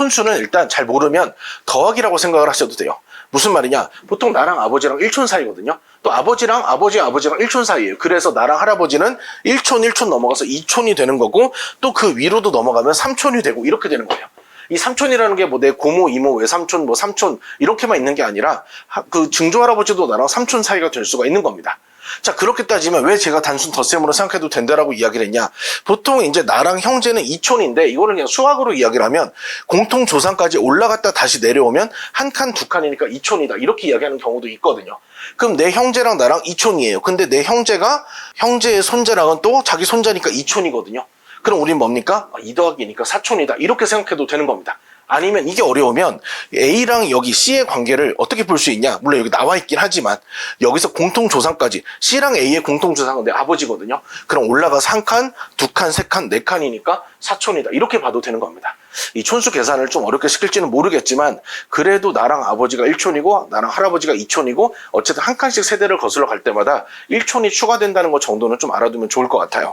촌수는 일단 잘 모르면 더하기라고 생각을 하셔도 돼요. 무슨 말이냐? 보통 나랑 아버지랑 1촌 사이거든요. 또 아버지랑 아버지 아버지랑 1촌 사이예요. 그래서 나랑 할아버지는 1촌 1촌 넘어가서 2촌이 되는 거고 또 그 위로도 넘어가면 3촌이 되고 이렇게 되는 거예요. 이 삼촌이라는 게 뭐 내 고모, 이모, 외삼촌, 뭐 삼촌 이렇게만 있는 게 아니라 하- 그 증조 할아버지도 나랑 삼촌 사이가 될 수가 있는 겁니다. 자 그렇게 따지면 왜 제가 단순 덧셈으로 생각해도 된다라고 이야기를 했냐? 보통 이제 나랑 형제는 이촌인데 이거를 그냥 수학으로 이야기를 하면 공통 조상까지 올라갔다 다시 내려오면 한 칸 두 칸이니까 이촌이다 이렇게 이야기하는 경우도 있거든요. 그럼 내 형제랑 나랑 이촌이에요. 근데 내 형제가 형제의 손자랑은 또 자기 손자니까 이촌이거든요. 그럼 우린 뭡니까? 아, 2 더하기니까 4촌이다. 이렇게 생각해도 되는 겁니다. 아니면 이게 어려우면 A랑 여기 C의 관계를 어떻게 볼 수 있냐? 물론 여기 나와 있긴 하지만 여기서 공통조상까지 C랑 A의 공통조상은 내 아버지거든요. 그럼 올라가서 한 칸, 두 칸, 세 칸, 네 칸이니까 4촌이다. 이렇게 봐도 되는 겁니다. 이 촌수 계산을 좀 어렵게 시킬지는 모르겠지만 그래도 나랑 아버지가 1촌이고 나랑 할아버지가 2촌이고 어쨌든 한 칸씩 세대를 거슬러 갈 때마다 1촌이 추가된다는 것 정도는 좀 알아두면 좋을 것 같아요.